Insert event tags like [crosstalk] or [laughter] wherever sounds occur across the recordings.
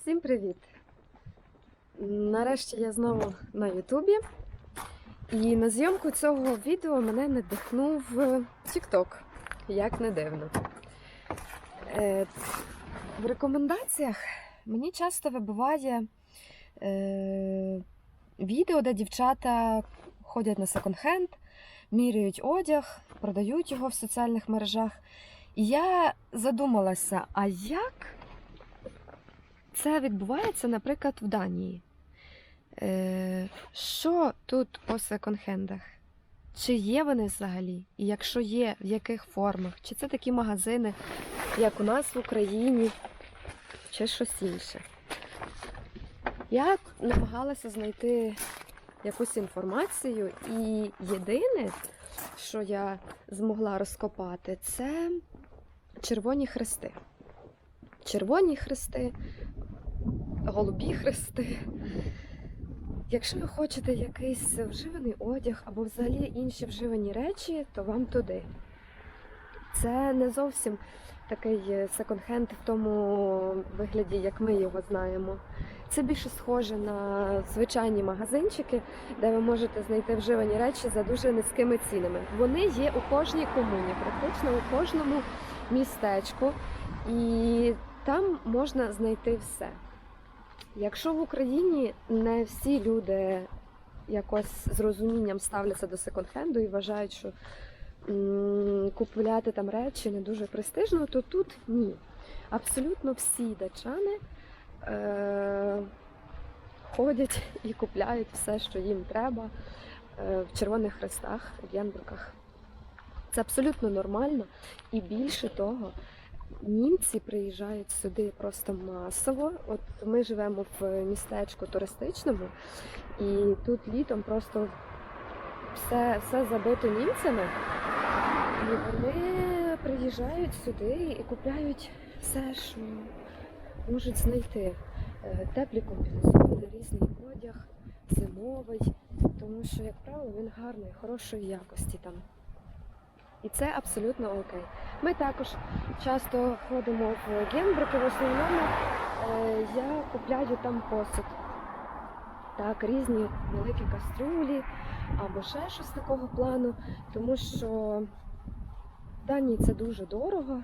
Всім привіт! Нарешті я знову на Ютубі. І на зйомку цього відео мене надихнув TikTok, як не дивно. Е, в рекомендаціях мені часто вибиває е, відео, де дівчата ходять на секонд-хенд, міряють одяг, продають його в соціальних мережах. І я задумалася, а як це відбувається, наприклад, в Данії? Е, що тут по секонд-хендах? Чи є вони взагалі? І якщо є, в яких формах? Чи це такі магазини, як у нас в Україні, чи щось інше? Я намагалася знайти якусь інформацію, і єдине, що я змогла розкопати, це червоні хрести. Червоні хрести, голубі хрести. Якщо ви хочете якийсь вживаний одяг або взагалі інші вживані речі, то вам туди. Це не зовсім такий секонд-хенд в тому вигляді, як ми його знаємо. Це більше схоже на звичайні магазинчики, де ви можете знайти вживані речі за дуже низькими цінами. Вони є у кожній комуні, практично у кожному містечку, і там можна знайти все. Якщо в Україні не всі люди якось з розумінням ставляться до секонд-хенду і вважають, що купувати там речі не дуже престижно, то тут ні. Абсолютно всі дачани е- ходять [laughs] і купляють все, що їм треба е, в червоних хрестах, в янбруках. Це абсолютно нормально. І більше того, німці приїжджають сюди просто масово. От ми живемо в містечку туристичному, і тут літом просто все, все забито німцями. І вони приїжджають сюди і купляють все, що можуть знайти. Е, Теплі комбінезони, різний одяг, зимовий, тому що, як правило, він гарний, хорошої якості там. І це абсолютно окей. Ми також часто ходимо в Генбруки, в основному е, я купляю там посуд. Так, різні великі кастрюлі або ще щось такого плану, тому що в Данії це дуже дорого.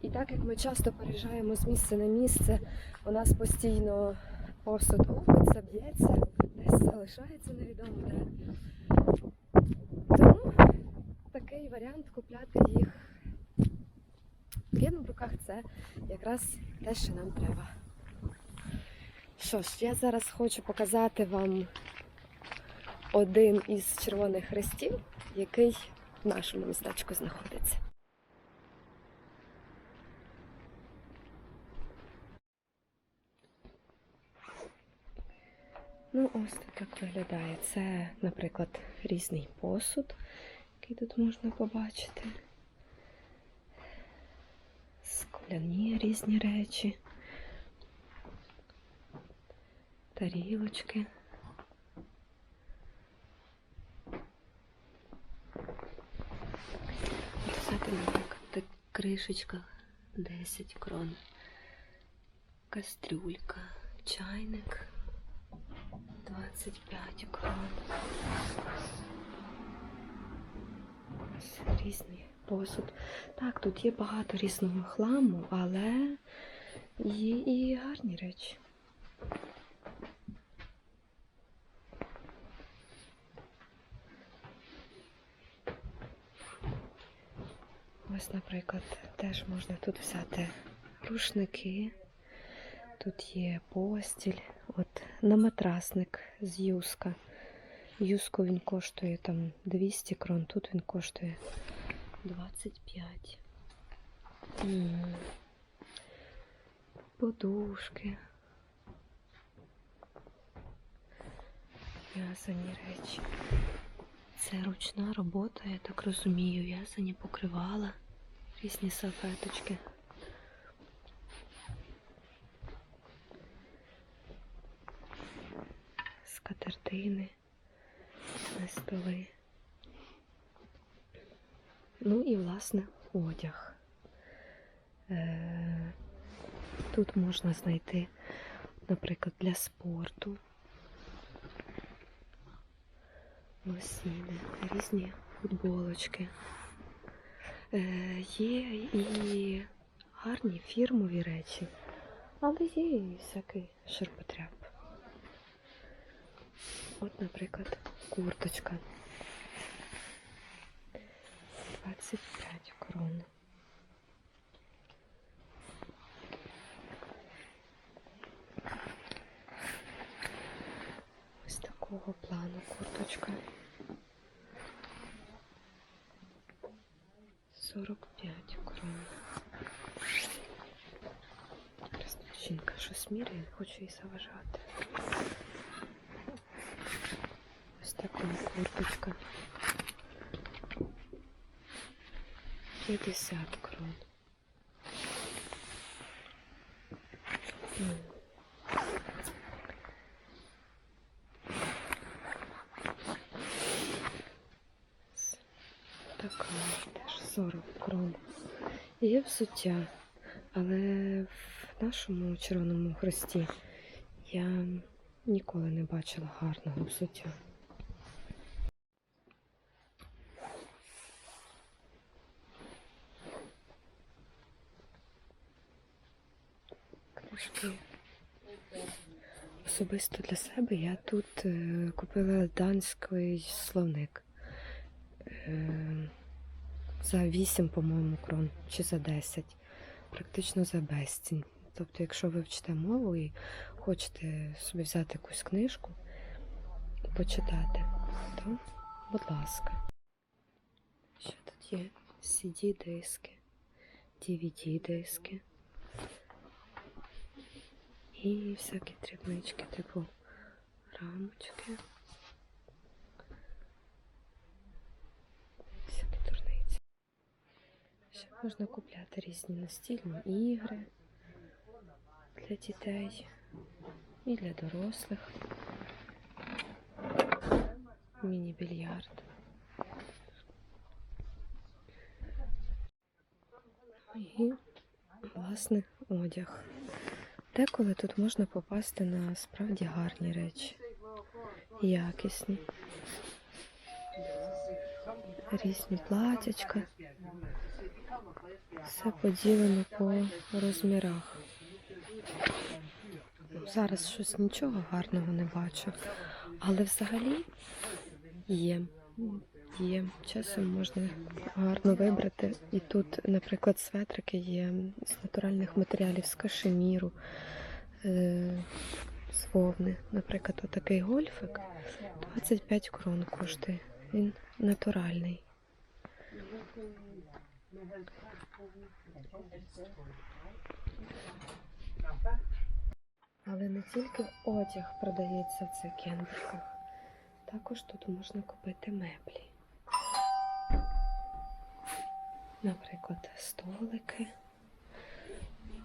І так як ми часто переїжджаємо з місця на місце, у нас постійно посуд губиться, б'ється, десь залишається невідомо такий варіант купляти їх в Генбруках це якраз те, що нам треба. Що ж, я зараз хочу показати вам один із червоних хрестів, який в нашому містечку знаходиться. Ну, ось так виглядає. Це, наприклад, різний посуд, який тут можна побачити. Скляні різні речі. Тарілочки. Взяти, наприклад, так кришечка 10 крон. Кастрюлька, чайник 25 крон. Ось Різний посуд. Так, тут є багато різного хламу, але є і гарні речі. Ось, наприклад, теж можна тут взяти рушники. Тут є постіль, от на матрасник з юска. Юску він коштує там 200 крон, тут він коштує 25. М. Подушки. В'язані речі. Це ручна робота, я так розумію, в'язані покривала, різні салфеточки. скатертини столи. Ну і, власне, одяг. Е, Тут можна знайти наприклад, для спорту. Лосіни, різні футболочки. Е, є і гарні фірмові речі, але є і всякий ширпотреб. От, наприклад, курточка. 25 крон. Ось такого плану курточка. 45 крон. Просто жінка щось міряє, не хочу їй заважати. Така курточка. 50 крон. Така теж 40 крон. Є взуття, але в нашому Червоному Хресті я ніколи не бачила гарного взуття. Книжки. Особисто для себе я тут е, купила данський словник. Е, за 8, по-моєму, крон, чи за 10. Практично за безцінь. Тобто, якщо ви вчите мову і хочете собі взяти якусь книжку, почитати, то, будь ласка. Що тут є? CD-диски, DVD-диски. І всякі дрібнички, типу рамочки. Всякі дурниці. Ще можна купляти різні настільні ігри для дітей і для дорослих. Міні-більярд. І, власне, одяг. Деколи тут можна попасти на справді гарні речі. Якісні. Різні платячка. Все поділено по розмірах. Зараз щось нічого гарного не бачу. Але взагалі є. Є. Часом можна гарно вибрати. І тут, наприклад, светрики є з натуральних матеріалів, з кашеміру, е, з вовни. Наприклад, отакий гольфик 25 крон коштує. Він натуральний. Але не тільки одяг продається в цих кендриках. Також тут можна купити меблі. Наприклад, столики.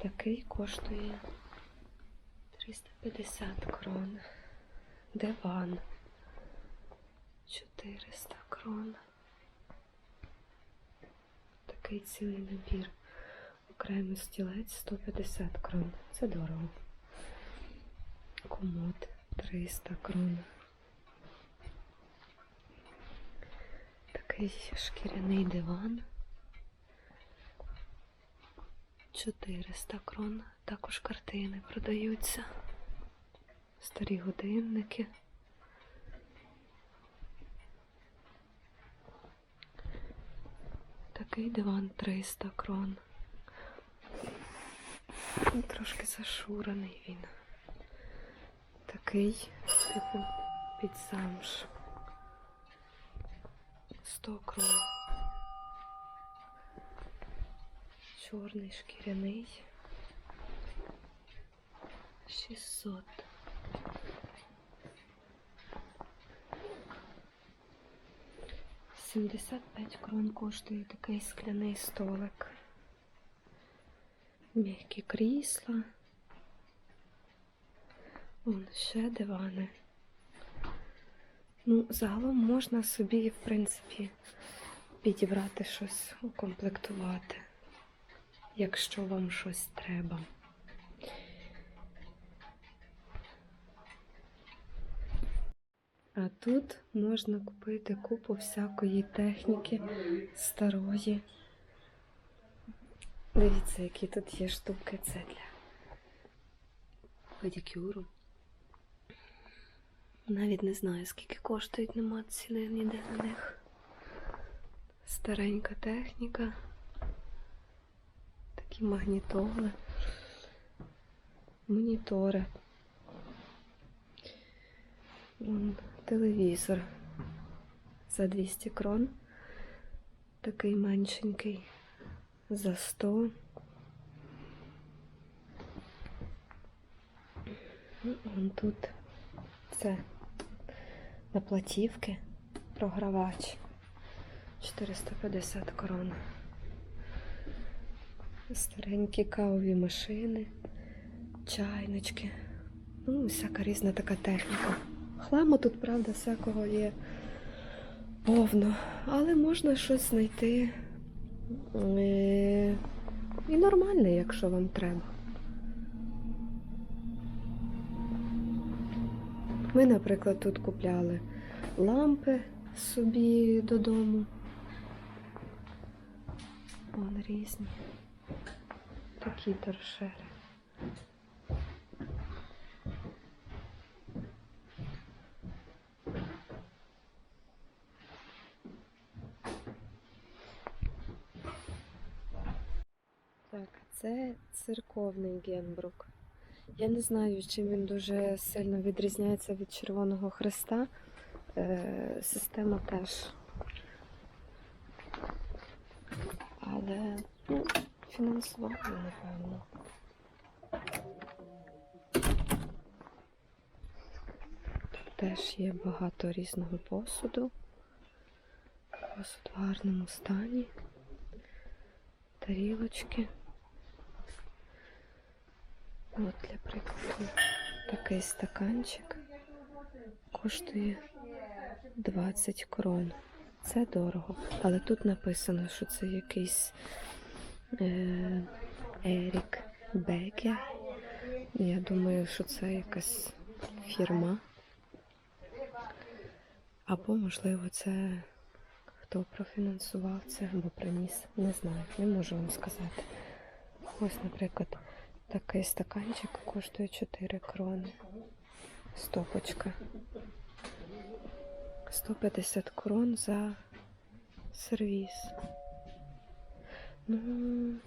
Такий коштує 350 крон. Диван 400 крон. Такий цілий набір. Окремий стілець 150 крон. Це дорого. Комод 300 крон. Такий шкіряний диван. 400 крон. Також картини продаються. Старі годинники. Такий диван 300 крон. Трошки зашурений він. Такий, типу, під замш. 100 крон. Чорний шкіряний. 600. Сімдесят п'ять крон коштує такий скляний столик. М'які крісла. Вон ще дивани. Ну, загалом можна собі, в принципі, підібрати щось, укомплектувати, якщо вам щось треба. А тут можна купити купу всякої техніки старої. Дивіться, які тут є штуки. Це для педикюру. Навіть не знаю, скільки коштують, нема ціни ніде на них. Старенька техніка. Такі магнітоли. Монітори. Телевізор за 200 крон. Такий меншенький за 100. Ну, Вон тут це на платівки програвач 450 крон. Старенькі кавові машини, чайнички. Ну, всяка різна така техніка. Хламу тут, правда, всякого є повно, але можна щось знайти е, і нормальне, якщо вам треба. Ми, наприклад, тут купляли лампи собі додому. Вон різні. Такі торшери. Так, це церковний генбрук. Я не знаю, чим він дуже сильно відрізняється від Червоного Христа. Е, система теж. Але ну, фінансування, напевно. Тут теж є багато різного посуду. Посуд в гарному стані. Тарілочки. От для прикладу такий стаканчик коштує 20 крон. Це дорого. Але тут написано, що це якийсь Ерік Беге. Я думаю, що це якась фірма. Або, можливо, це хто профінансував це або приніс. Не знаю, не можу вам сказати. Ось, наприклад, такий стаканчик коштує 4 крони. Стопочка. 150 крон за сервіс. Ну,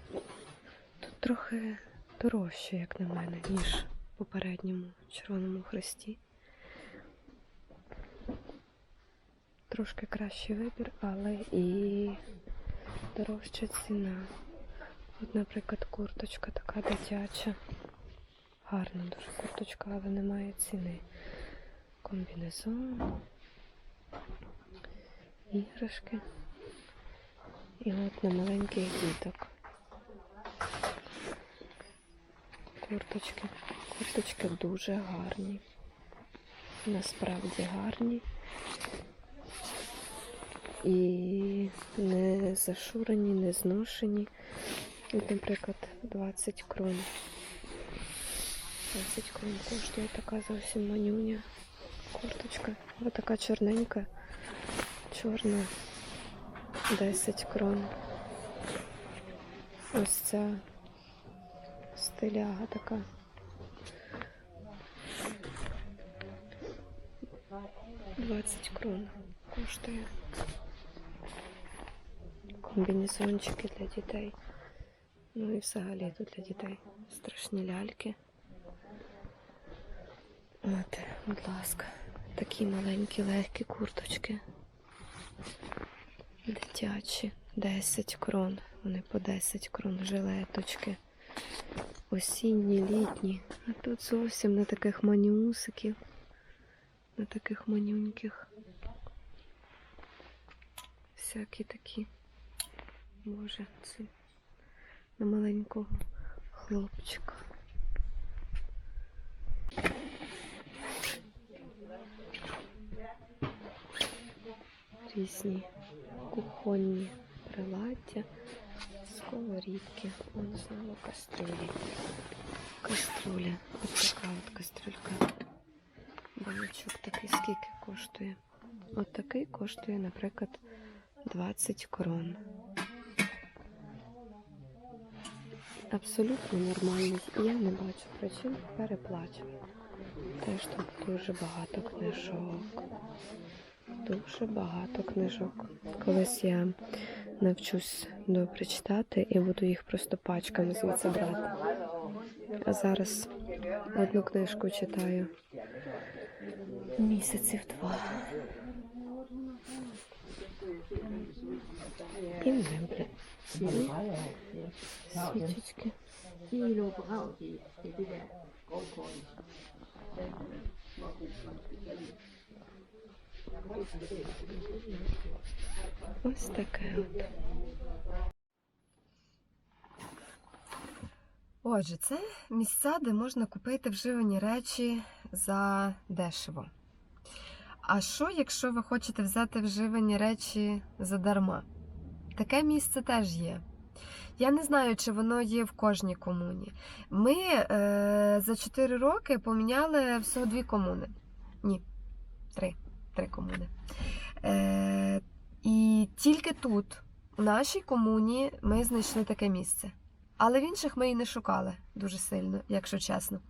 тут трохи дорожче, як на мене, ніж в попередньому Червоному Хресті. Трошки кращий вибір, але і дорожча ціна. От, наприклад, курточка така дитяча. Гарна дуже курточка, але немає ціни. Комбінезон, іграшки. І от на маленьких діток. Курточки. Курточки дуже гарні. Насправді гарні. І не зашурені, не зношені. От, наприклад, 20 крон. 20 крон коштує така зовсім манюня. Курточка. Ось така чорненька. Чорна. 10 крон. Ось ця стиляга така. Двадцять крон коштує. Комбінезончики для дітей. Ну і взагалі тут для дітей страшні ляльки. От, будь ласка, такі маленькі легкі курточки. Дитячі. 10 крон. Вони по 10 крон жилеточки. Осінні, літні. А тут зовсім на таких манюсиків. На таких манюньких. Всякі такі. Боже, це на маленького хлопчика. Різні кухонні приладдя, сковорідки, вон знову каструлі. Каструля. Ось така от кастрюлька. Баночок такий скільки коштує. От такий коштує, наприклад, 20 крон. Абсолютно нормальний. Я не бачу причин переплачувати. Теж тут дуже багато книжок. Дуже багато книжок. Колись я навчусь добре читати і буду їх просто пачками звідси брати. А зараз одну книжку читаю місяців два. І меблі. Свічечки. Ось таке от. Отже, це місця, де можна купити вживані речі за дешево. А що, якщо ви хочете взяти вживані речі задарма? Таке місце теж є. Я не знаю, чи воно є в кожній комуні. Ми е, за 4 роки поміняли всього дві комуни. Ні, три. Три комуни. Е, і тільки тут, у нашій комуні, ми знайшли таке місце. Але в інших ми і не шукали дуже сильно, якщо чесно.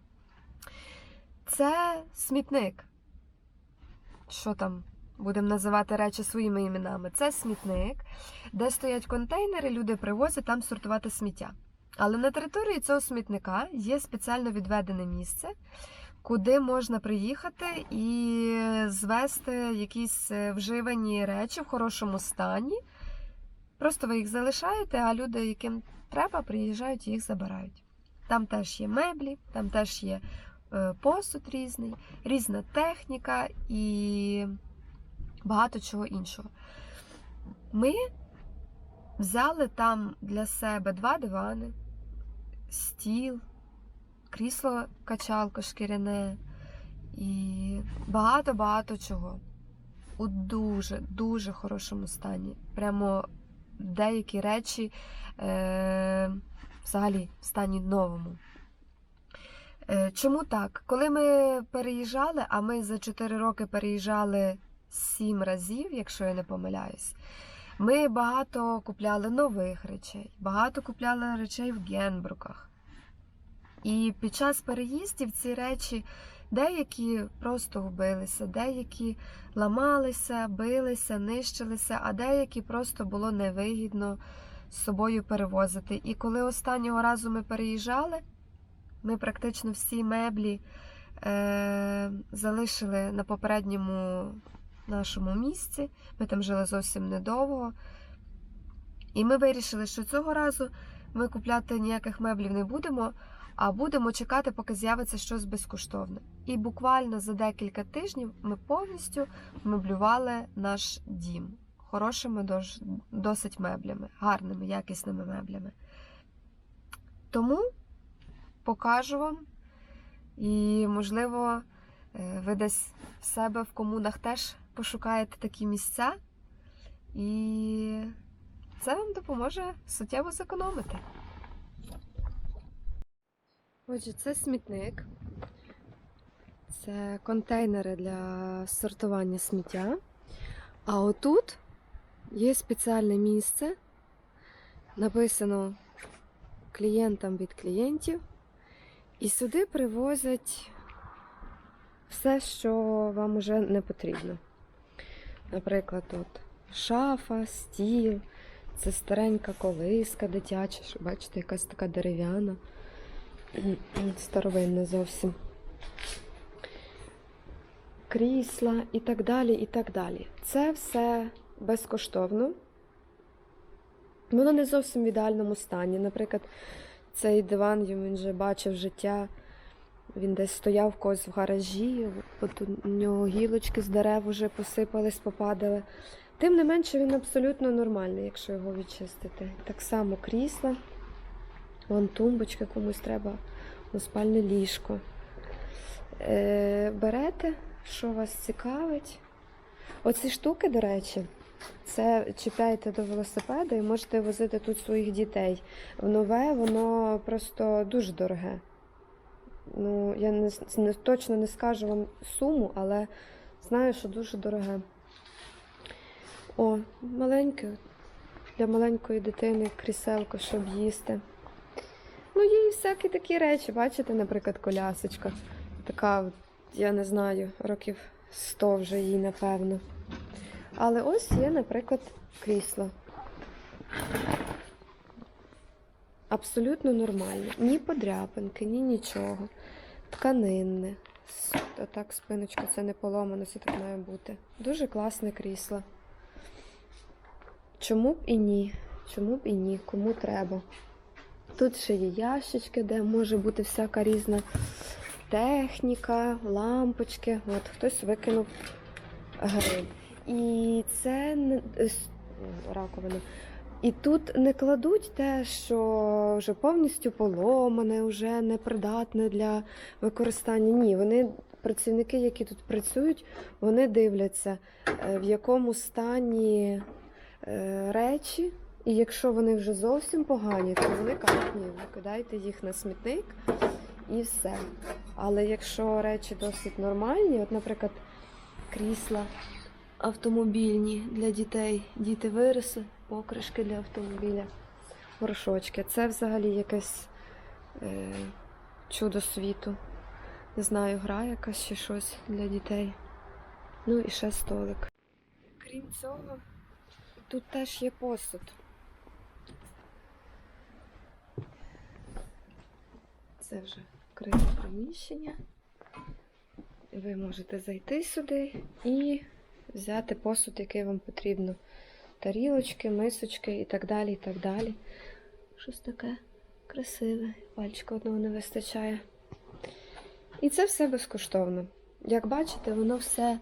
Це смітник. Що там? Будемо називати речі своїми іменами. Це смітник, де стоять контейнери, люди привозять там сортувати сміття. Але на території цього смітника є спеціально відведене місце, куди можна приїхати і звезти якісь е, вживані речі в хорошому стані. Просто ви їх залишаєте, а люди, яким треба, приїжджають і їх забирають. Там теж є меблі, там теж є е, посуд різний, різна техніка і багато чого іншого. Ми взяли там для себе два дивани, стіл, крісло качалко шкіряне і багато-багато чого. У дуже, дуже хорошому стані. Прямо деякі речі е, взагалі в стані новому. Е, чому так? Коли ми переїжджали, а ми за 4 роки переїжджали 7 разів, якщо я не помиляюсь, ми багато купляли нових речей, багато купляли речей в Генбруках. І під час переїздів ці речі деякі просто губилися, деякі ламалися, билися, нищилися, а деякі просто було невигідно з собою перевозити. І коли останнього разу ми переїжджали, ми практично всі меблі е, залишили на попередньому нашому місці. Ми там жили зовсім недовго. І ми вирішили, що цього разу ми купляти ніяких меблів не будемо, а будемо чекати, поки з'явиться щось безкоштовне. І буквально за декілька тижнів ми повністю меблювали наш дім хорошими досить меблями, гарними, якісними меблями. Тому покажу вам, і, можливо, е, ви десь в себе в комунах теж пошукаєте такі місця, і це вам допоможе суттєво зекономити. Отже, це смітник. Це контейнери для сортування сміття. А отут є спеціальне місце. Написано клієнтам від клієнтів. І сюди привозять все, що вам уже не потрібно. Наприклад, тут шафа, стіл, це старенька колиска дитяча, бачите, якась така дерев'яна, старовинна зовсім. Крісла і так далі, і так далі. Це все безкоштовно. Воно не зовсім в ідеальному стані. Наприклад, цей диван він вже бачив життя. Він десь стояв в когось в гаражі, от у нього гілочки з дерев вже посипались, попадали. Тим не менше, він абсолютно нормальний, якщо його відчистити. Так само крісла, вон тумбочка комусь треба, у спальне ліжко. Е, берете, що вас цікавить. Оці штуки, до речі, це чіпляєте до велосипеда і можете возити тут своїх дітей. В нове воно просто дуже дороге. Ну, я не, не точно не скажу вам суму, але Знаю, що дуже дороге. О, маленьке. Для маленької дитини кріселко, щоб їсти. Ну, є і всякі такі речі, бачите, наприклад, колясочка. Така, я не знаю, років 100 вже їй, напевно. Але ось є, наприклад, крісло. Абсолютно нормальне. Ні подряпинки, ні нічого. Тканинне. Отак спиночка, це не поломано, це так має бути. Дуже класне крісло. Чому б і ні? Чому б і ні? Кому треба. Тут ще є ящички, де може бути всяка різна техніка, лампочки. От хтось викинув гриб. І це не с- І тут не кладуть те, що вже повністю поломане, вже непридатне для використання. Ні, вони, працівники, які тут працюють, вони дивляться, е, в якому стані е, речі. І якщо вони вже зовсім погані, то вони кажуть, ні, викидайте їх на смітник і все. Але якщо речі досить нормальні, от, наприклад, крісла автомобільні для дітей, діти виросли, покришки для автомобіля, горшочки. Це взагалі якесь е, чудо світу. Не знаю, гра якась чи щось для дітей. Ну і ще столик. Крім цього, тут теж є посуд. Це вже вкрите приміщення. Ви можете зайти сюди і взяти посуд, який вам потрібно. Тарілочки, мисочки і так далі, і так далі. Щось таке красиве, пальчика одного не вистачає. І це все безкоштовно. Як бачите, воно все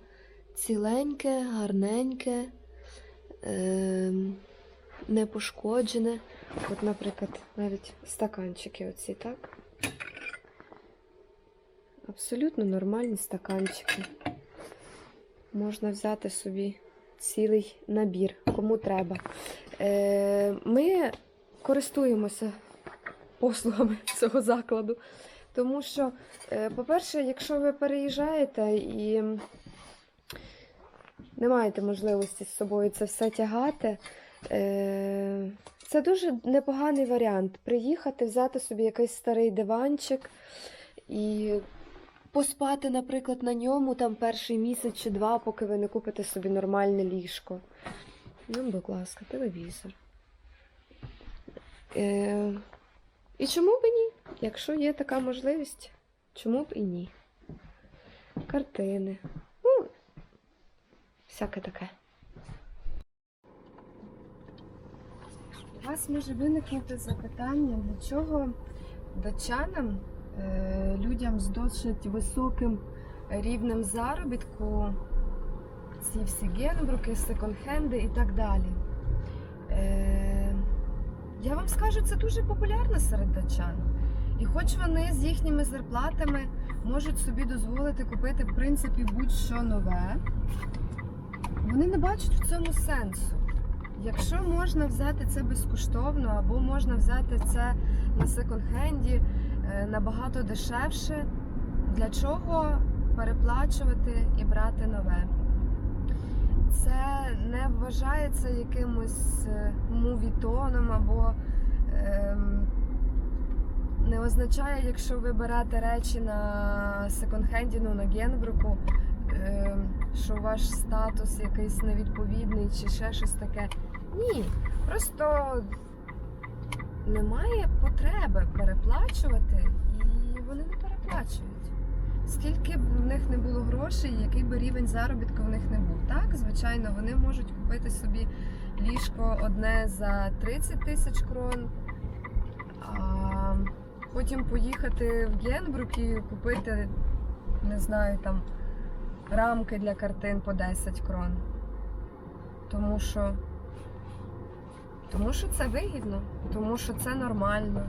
ціленьке, гарненьке, ем, не пошкоджене. От, наприклад, навіть стаканчики оці, так? Абсолютно нормальні стаканчики. Можна взяти собі цілий набір, кому треба. Е, ми користуємося послугами [laughs] цього закладу. Тому що, е, по-перше, якщо ви переїжджаєте і не маєте можливості з собою це все тягати, е, це дуже непоганий варіант. Приїхати, взяти собі якийсь старий диванчик і поспати, наприклад, на ньому там перший місяць чи два, поки ви не купите собі нормальне ліжко. Ну, будь ласка, телевізор. Е, і чому б і ні? Якщо є така можливість, чому б і ні? Картини. Ну, всяке таке. У вас може виникнути запитання, для чого датчанам, е, людям з досить високим рівнем заробітку, ці всі генбруки, секонд-хенди і так далі. Е, я вам скажу, це дуже популярно серед датчан. І хоч вони з їхніми зарплатами можуть собі дозволити купити, в принципі, будь-що нове, вони не бачать в цьому сенсу. Якщо можна взяти це безкоштовно, або можна взяти це на секонд-хенді е, набагато дешевше, для чого переплачувати і брати нове? Це не вважається якимось е, мувітоном або ем, не означає, якщо ви берете речі на секонд-хенді, ну на генбруку, ем, що ваш статус якийсь невідповідний чи ще щось таке. Ні, просто немає потреби переплачувати, і вони не переплачують. Скільки б в них не було грошей, який би рівень заробітку в них не був. Так, звичайно, вони можуть купити собі ліжко одне за 30 тисяч крон, а потім поїхати в Генбрук і купити, не знаю, там рамки для картин по 10 крон. Тому що, тому що це вигідно, тому що це нормально,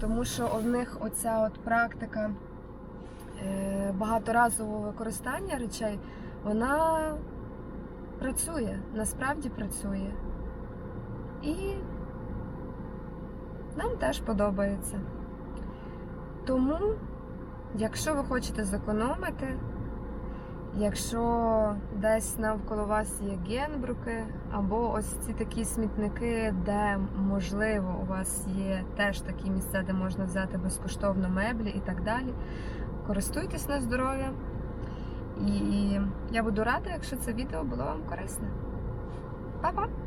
тому що у них оця от практика е, багаторазового використання речей, вона працює, насправді працює. І нам теж подобається. Тому, якщо ви хочете зекономити Якщо десь навколо вас є генбруки, або ось ці такі смітники, де можливо у вас є теж такі місця, де можна взяти безкоштовно меблі і так далі. Користуйтесь на здоров'я. І я буду рада, якщо це відео було вам корисне. Па-па!